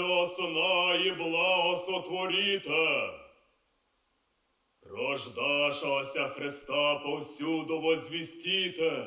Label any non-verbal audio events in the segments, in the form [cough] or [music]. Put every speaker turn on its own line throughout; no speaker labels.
Осна і благосотворіте. Рождашася Христа повсюду возвістіте.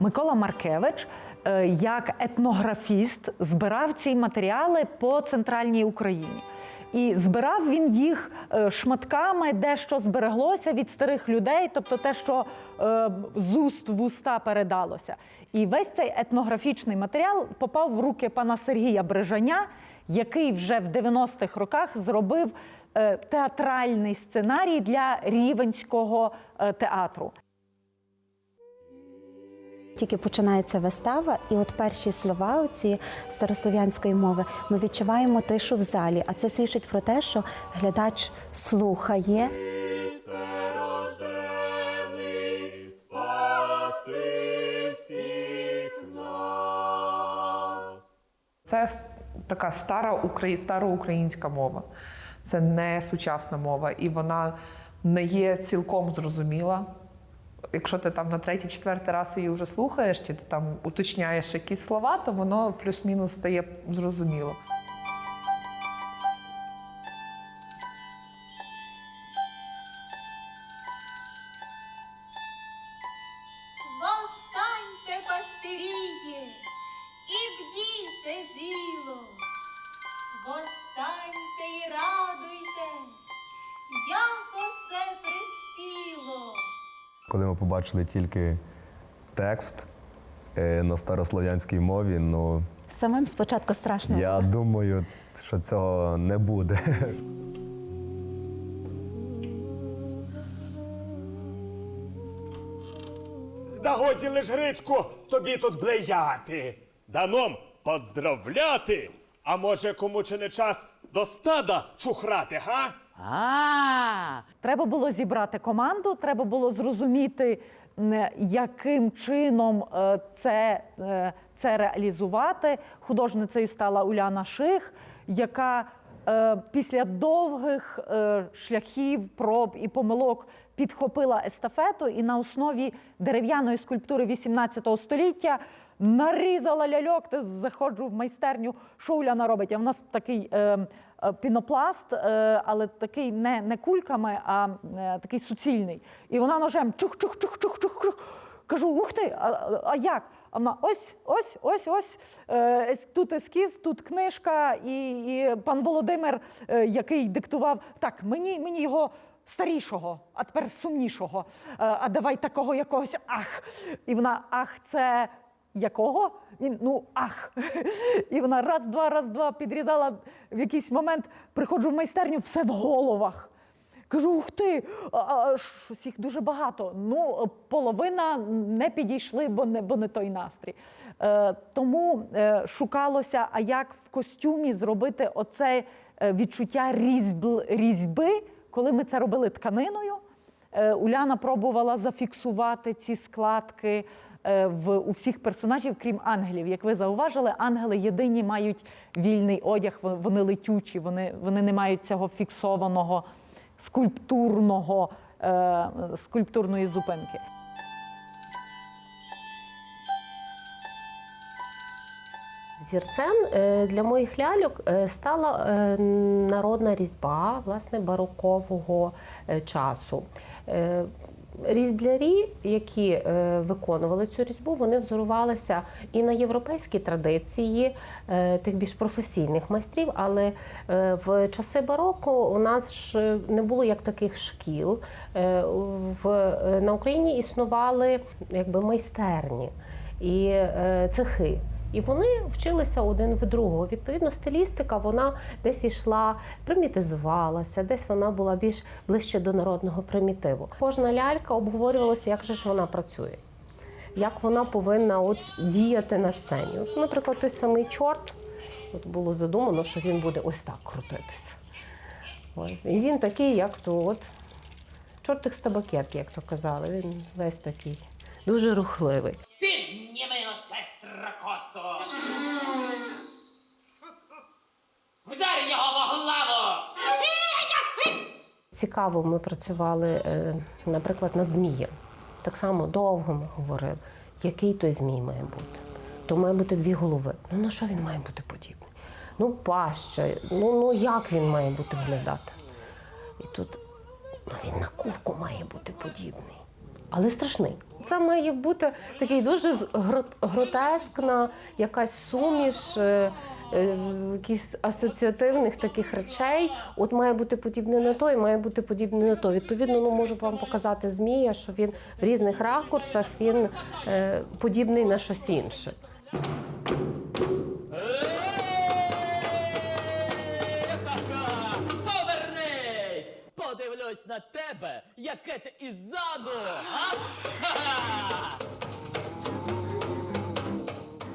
Микола Маркевич, е, як етнографіст, збирав ці матеріали по центральній Україні. І збирав він їх е, шматками, де що збереглося від старих людей, тобто те, що е, з уст в уста передалося. І весь цей етнографічний матеріал попав в руки пана Сергія Брижаня, який вже в 90-х роках зробив е, театральний сценарій для рівенського театру.
Тільки починається вистава, і от перші слова цієї старослов'янської мови ми відчуваємо тишу в залі. А це свідчить про те, що глядач слухає.
Це така стара украї... староукраїнська мова. Це не сучасна мова, і вона не є цілком зрозуміла. Якщо ти там на третій, четвертий раз її вже слухаєш, чи ти там уточняєш якісь слова, то воно плюс-мінус стає зрозуміло.
Восстаньте, пастиріє, і бдійте зіло. Восстаньте і радуйтесь, як усе приспіло.
Коли ми побачили тільки текст е, на старослов'янській мові, ну
Самим спочатку страшно.
я думаю, що цього не буде.
Да годі лиш Грицьку тобі тут блеяти.
Даном поздравляти.
А може, кому чи не час до стада чухрати, га?
А, треба було зібрати команду, треба було зрозуміти, яким чином е, це, е, це реалізувати. Художницею стала Уляна Ших, яка е, після довгих шляхів, проб і помилок підхопила естафету і на основі дерев'яної скульптури 18 століття нарізала ляльок. Ти заходжу в майстерню, що Уляна робить. А в нас такий е, е, пінопласт, е, але такий не, не кульками, а е, такий суцільний. І вона ножем чух-чух-чух-чух-чух. Кажу, ух ти, а, а як? А вона ось, ось, ось, ось. Е, тут ескіз, тут книжка, і, і пан Володимир, е, який диктував, так, мені, мені його старішого, а тепер сумнішого. Е, а давай такого якогось ах. І вона ах, це якого? Він ну ах. І вона раз, два, раз, два підрізала в якийсь момент. Приходжу в майстерню, все в головах. Кажу, ух ти, а, а, щось їх дуже багато. Ну, половина не підійшли, бо не, бо не той настрій. Е, тому е, шукалося, а як в костюмі зробити оце е, відчуття різьбл, різьби, коли ми це робили тканиною. Е, Уляна пробувала зафіксувати ці складки в, у всіх персонажів, крім ангелів. Як ви зауважили, ангели єдині мають вільний одяг, вони летючі, вони, вони не мають цього фіксованого скульптурного, е, скульптурної зупинки.
Зірцем е, для моїх ляльок е, стала е, народна різьба власне барокового е, часу. Різьблярі, які е, виконували цю різьбу, вони взорувалися і на європейські традиції е, тих більш професійних майстрів, але е, в часи бароко у нас ж не було як таких шкіл. Е, в, е, на Україні існували якби майстерні і е, цехи. І вони вчилися один в другого. Відповідно, стилістика вона десь йшла, примітизувалася, десь вона була більш ближче до народного примітиву. Кожна лялька обговорювалася, як же ж вона працює, як вона повинна от діяти на сцені. От, наприклад, той самий чорт, от було задумано, що він буде ось так крутитися. Ось. І він такий, як то от чортик з табакерки, як то казали. Він весь такий дуже рухливий.
Підніми
Цікаво, ми працювали, е, наприклад, над змієм. Так само довго ми говорили, який той змій має бути. То має бути дві голови. Ну на що він має бути подібний? ну паща, ну, ну як він має бути виглядати? І тут ну, він на курку має бути подібний, але страшний. Це має бути такий дуже грот- гротескна якась суміш. Е, е, Якісь асоціативних таких речей, от має бути подібне на то, і має бути подібне на то. Відповідно, ну можу вам показати змія, що він в різних ракурсах він е, подібний на щось інше.
Повернись! Подивлюсь на тебе, яке ти іззаду! А? Ха-ха!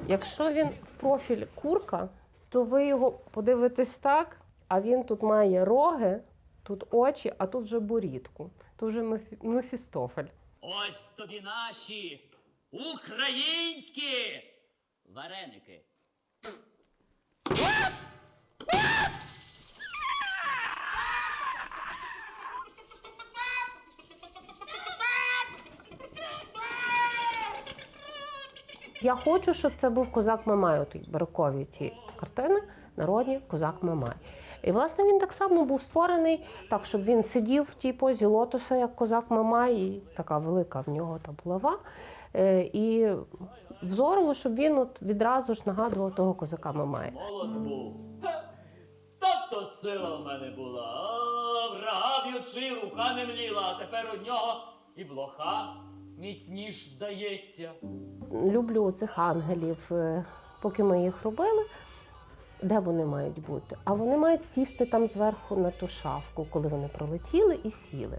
Якщо він в профіль курка, то ви його подивитесь так, а він тут має роги, тут очі, а тут вже борідку. Тут вже Мефістофель.
Ось тобі наші українські вареники.
Я хочу, щоб це був козак Мамай, оті барокові ті картини, народні козак Мамай. І власне він так само був створений так, щоб він сидів в тій позі лотоса, як козак Мамай, і така велика в нього та булава. Е, І взорово, щоб він от відразу ж нагадував того козака Мамая.
Молод був. Та то сила в мене була. Врага б'ючи, рука не мліла, а тепер у нього і блоха міцніш здається.
люблю цих ангелів, е, поки ми їх робили. Де вони мають бути? А вони мають сісти там зверху на ту шафку, коли вони пролетіли і сіли.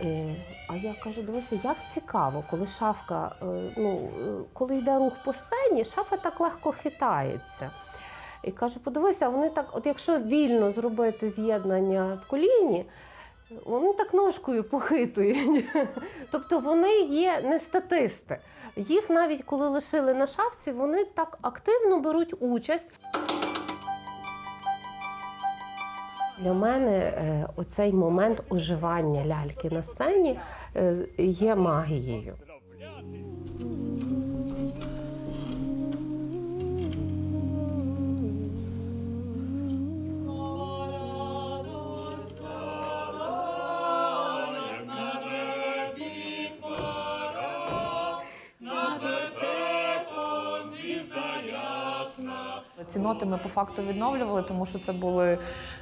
Е, а я кажу, дивися, як цікаво, коли шафка, е, ну, е, коли йде рух по сцені, шафа так легко хитається. І кажу, подивися, вони так, от якщо вільно зробити з'єднання в коліні, вони так ножкою похитують. [laughs] Тобто вони є не статисти. Їх навіть коли лишили на шафці, вони так активно беруть участь. Для мене е, оцей момент оживання ляльки на сцені е, є магією.
Ці ноти ми по факту відновлювали, тому що це були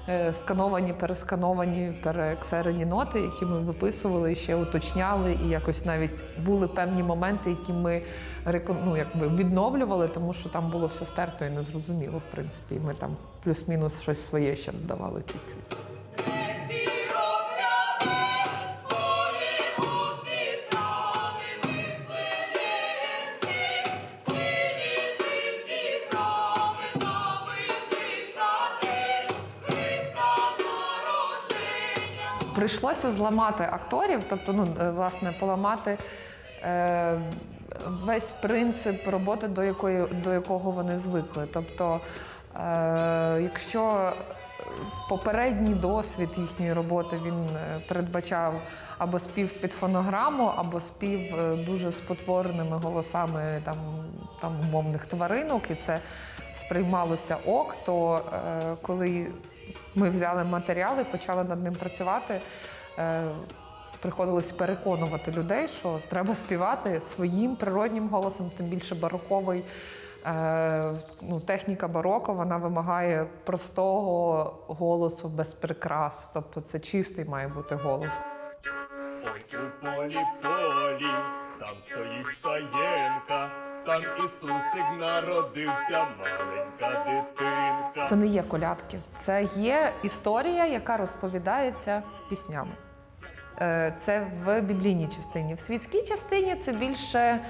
е, скановані, перескановані, перексерені ноти, які ми виписували ще уточняли. І якось навіть були певні моменти, які ми ну, якби відновлювали, тому що там було все стерто і незрозуміло, в принципі. Ми там плюс-мінус щось своє ще додавали чуть-чуть. Прийшлося зламати акторів, тобто, ну, е, власне, поламати е, весь принцип роботи, до, якої, до якого вони звикли. Тобто, е, якщо попередній досвід їхньої роботи він е, передбачав або спів під фонограму, або спів е, дуже спотвореними голосами там, там умовних тваринок, і це сприймалося ок, то е, коли ми взяли матеріал і почали над ним працювати. Е, Приходилось переконувати людей, що треба співати своїм природнім голосом, тим більше бароковий. Е, ну, техніка бароко вона вимагає простого голосу без прикрас. Тобто це чистий має бути голос.
Ой, у полі полі, там стоїть стаєнка, там Ісусик народився, маленька дитинка.
Це не є колядки, це є історія, яка розповідається піснями. Е, Це в біблійній частині. В світській частині це більше е,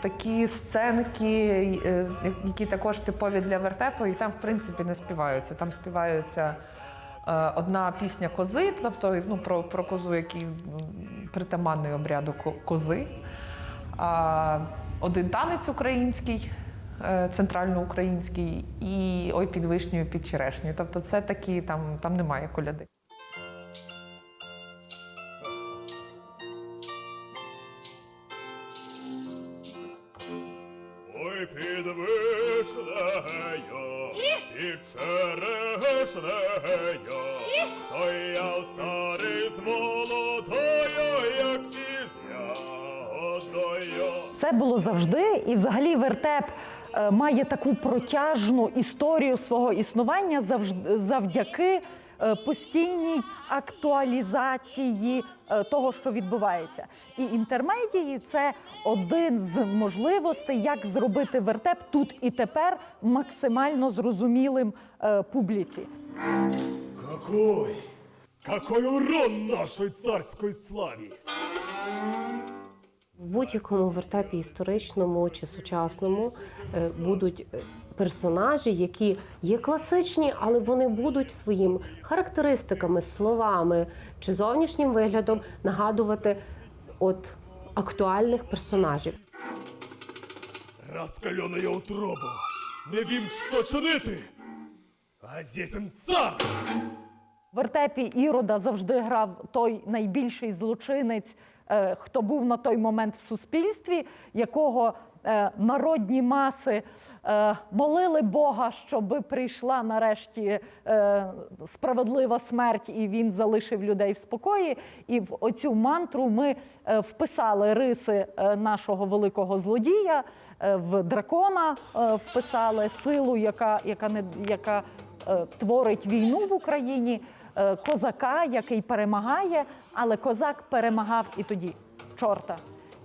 такі сценки, е, які також типові для вертепу, і там, в принципі, не співаються. Там співаються одна пісня кози, тобто ну, про, про козу, який притаманний обряду кози один танець український, е, центральноукраїнський, і ой під вишнею, під черешню. Тобто, це такі там, там немає коляди.
Ой, під вишнею, під черешнею,
той Було завжди, і взагалі вертеп е, має таку протяжну історію свого існування завжди завдяки е, постійній актуалізації е, того, що відбувається. І інтермедії це один з можливостей, як зробити вертеп тут і тепер максимально зрозумілим публіці.
Какой? Какой урон нашей царской славе!
В будь-якому вертепі історичному чи сучасному е, будуть е, персонажі, які є класичні, але вони будуть своїм характеристиками, словами чи зовнішнім виглядом нагадувати от актуальних персонажів.
Раскаленная утроба! Не вім, що чинити! А он цар!
В вертепі Ірода завжди грав той найбільший злочинець, хто був на той момент в суспільстві, якого е, народні маси е, молили Бога, щоб прийшла нарешті е, справедлива смерть, і він залишив людей в спокої. І в оцю мантру ми е, вписали риси е, нашого великого злодія, е, в дракона е, вписали силу, яка, яка, не, яка е, творить війну в Україні, е, козака, який перемагає, але козак перемагав і тоді чорта.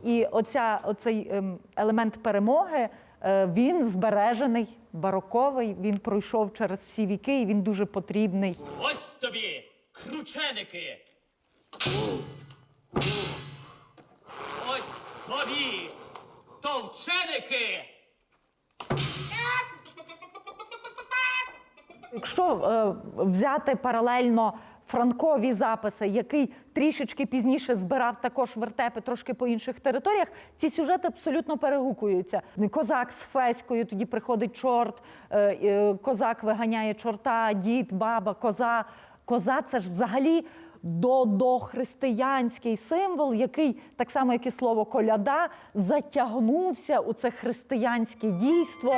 І оця, оцей ем, елемент перемоги е, він збережений, бароковий, він пройшов через всі віки, і він дуже потрібний.
Ось тобі, крученики. Ось тобі, товченики.
Якщо е, взяти паралельно франкові записи, який трішечки пізніше збирав також вертепи трошки по інших територіях, ці сюжети абсолютно перегукуються. Козак з Феською, тоді приходить чорт, е, е, козак виганяє чорта, дід, баба, коза. Коза це ж взагалі до, дохристиянський символ, який, так само як і слово коляда, затягнувся у це християнське дійство.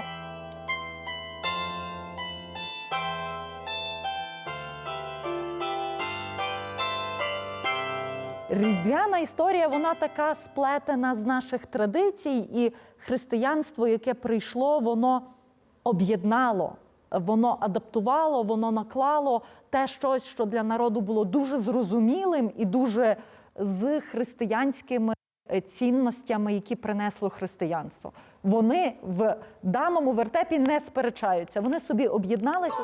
Різдвяна історія, вона така сплетена з наших традицій, і християнство, яке прийшло, воно об'єднало, воно адаптувало, воно наклало те щось, що для народу було дуже зрозумілим і дуже з християнськими цінностями, які принесло християнство. Вони в даному вертепі не сперечаються. Вони собі об'єдналися.